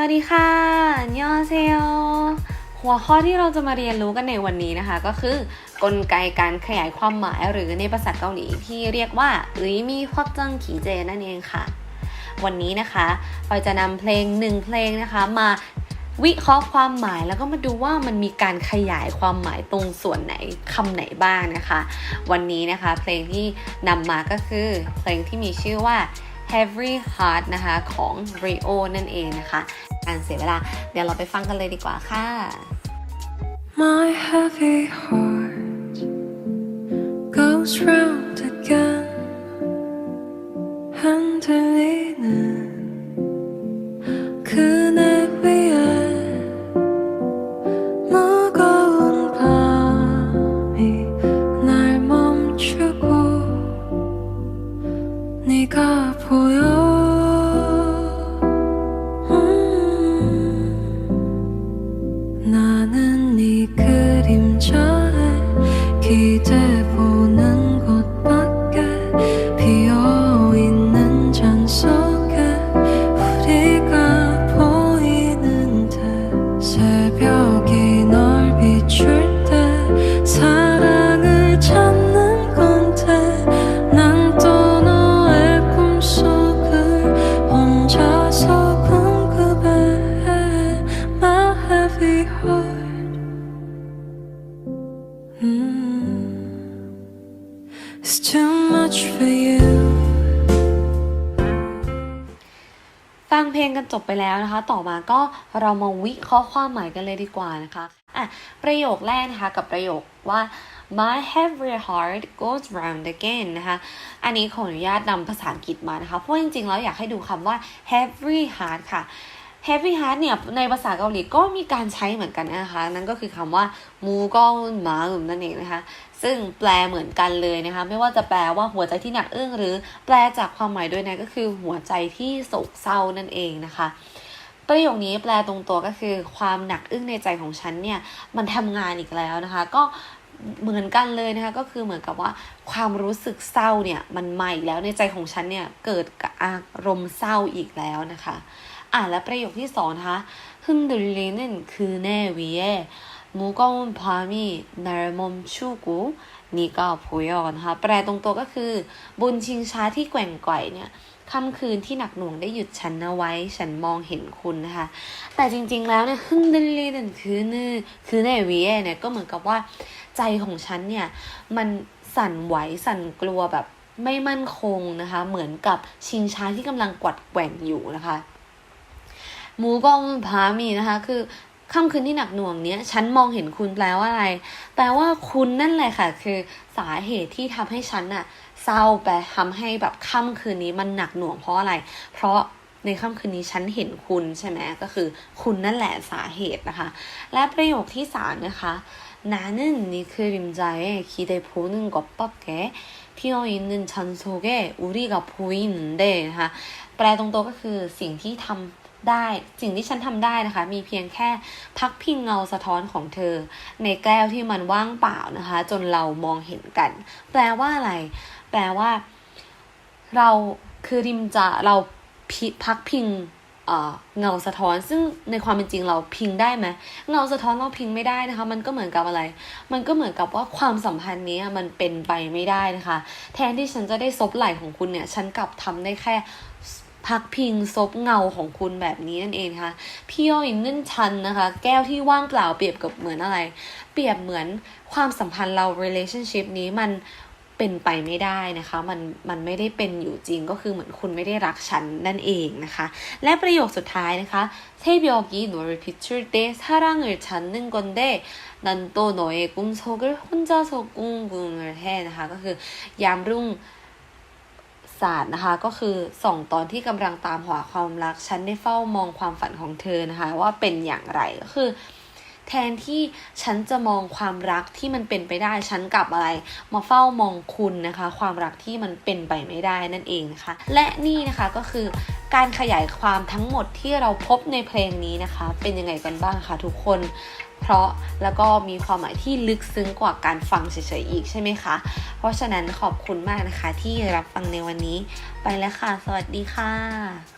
วัสดีค่ะยอเซลหัวข้อที่เราจะมาเรียนรู้กันในวันนี้นะคะ ก็คือกลไกการขยายความหมายหรือในภาษาเกาหลีที่เรียกว่าอุยมีควักจังขีเจนั่นเองค่ะ วันนี้นะคะเราจะนำเพลงหนึ่งเพลงนะคะ มาวิเคราะห์ความหมายแล้วก็มาดูว่ามันมีการขยายความหมายตรงส่วนไหนคำไหนบ้างนะคะ วันนี้นะคะเพลงที่นำมาก็คือเพลงที่มีชื่อว่า Heavy Heart นะคะของ Rio นั่นเองนะคะ การเสียเวลา เดี๋ยวเราไปฟังกันเลยดีกว่าค่ะ My heavy heart goes round again 나는 네 그림자에 기대보 for you ฟังเพลงกันจบไปแล้วนะคะ ต่อมาก็เรามาวิเคราะห์ความหมายกันเลยดีกว่านะคะอะประโยคแรกนะคะกับประโยคว่า my heavy heart goes round again นะคะ อันนี้ขออนุญาตนำภาษาอังกฤษมานะคะ เพราะจริงๆแล้วอยากให้ดูคำว่า heavy heart ค่ะ heavy heart เนี่ยในภาษาเกาหลีก็มีการใช้เหมือนกันนะคะนั่นก็คือคำว่ามูกองมาอึมนั่นเองนะคะ ซึ่งแปลเหมือนกันเลยนะคะ ไม่ว่าจะแปลว่าหัวใจที่หนักอึ้งหรือแปลจากความหมายด้วยนะก็คือหัวใจที่โศกเศร้านั่นเองนะคะประโยคนี้แปลตรงตัวก็คือความหนักอึ้งในใจของฉันเนี่ยมันทำงานอีกแล้วนะคะ ก็เหมือนกันเลยนะคะก็คือเหมือนกับว่าความรู้สึกเศร้าเนี่ยมันมาอีกแล้วในใจของฉันเนี่ยเกิดอารมณ์เศร้าอีกแล้วนะคะ อ่ะและประโยคที่สองนะคะ흔들리는그네위에무거운밤이날멈추고네가보여นะคะแปลตรงตัวก็คือบนชิงช้าที่แกว่งไกวเนี่ยค่ำคืนที่หนักหน่วงได้หยุดฉันเอาไว้ ฉันมองเห็นคุณนะคะ แต่จริงๆแล้วเนี่ย흔들리는그네그네위에เนี่ยก็เหมือนกับว่าใจของฉันเนี่ยมันสั่นไหวสั่นกลัวแบบไม่มั่นคงนะคะ เหมือนกับชิงช้าที่กำลังกวัดแกว่งอยู่นะคะ มูกองพามีนะคะ คือค่ำคืนที่หนักหน่วงเนี้ย ฉันมองเห็นคุณแปลว่าอะไร แปลว่าคุณนั่นแหละค่ะ คือสาเหตุที่ทำให้ฉันน่ะเศร้าไปทำให้แบบค่ำคืนนี้มันหนักหน่วงเพราะอะไร เพราะในค่ำคืนนี้ฉันเห็นคุณใช่ไหมก็คือคุณนั่นแหละสาเหตุนะคะ และประโยคที่สามนะคะ 나는 네 그림자에 기대 보는 것밖에 피어있는 잔 속에 우리가 보이는데 นะคะแปลตรงตัวก็คือสิ่งที่ทำ ได้สิ่งที่ฉันทำได้นะคะ มีเพียงแค่พักพิงเงาสะท้อนของเธอ ในแก้วที่มันว่างเปล่านะคะ จนเรามองเห็นกัน แปลว่าอะไร แปลว่า เราคือริมจะเราพิพักพิงเเงาสะท้อน ซึ่งในความเป็นจริงเราพิงได้ไหมเงาสะท้อนเราพิงไม่ได้นะคะ มันก็เหมือนกับอะไร มันก็เหมือนกับว่าความสัมพันธ์นี้มันเป็นไปไม่ได้นะคะ แทนที่ฉันจะได้ซบไหล่ของคุณเนี่ย ฉันกลับทำได้แค่ พักพิงซบเงาของคุณแบบนี้นั่นเองนะคะพี่โออินนึ่นชันนะคะ แก้วที่ว่างเปล่าเปรียบกับเหมือนอะไร เปรียบเหมือนความสัมพันธ์เรา relationship นี้มันเป็นไปไม่ได้นะคะ มันมันไม่ได้เป็นอยู่จริงก็คือเหมือนคุณไม่ได้รักฉันนั่นเองนะคะ และประโยคสุดท้ายนะคะ새벽이너를비출때사랑을찾는건데난또너의꿈속을혼자서꿍꿍을해นะคะก็คือยามรุ่ง ศาสตร์นะคะ ก็คือส่องตอนที่กำลังตามหาความรัก ฉันได้เฝ้ามองความฝันของเธอนะคะ ว่าเป็นอย่างไรก็คือ แทนที่ฉันจะมองความรักที่มันเป็นไปได้ ฉันกลับอะไร มาเฝ้ามองคุณนะคะ ความรักที่มันเป็นไปไม่ได้นั่นเองนะคะ และนี่นะคะก็คือการขยายความทั้งหมดที่เราพบในเพลงนี้นะคะ เป็นยังไงกันบ้างคะทุกคนเพราะแล้วก็มีความหมายที่ลึกซึ้งกว่าการฟังเฉยๆอีกใช่ไหมคะ เพราะฉะนั้นขอบคุณมากนะคะที่รับฟังในวันนี้ ไปแล้วค่ะ สวัสดีค่ะ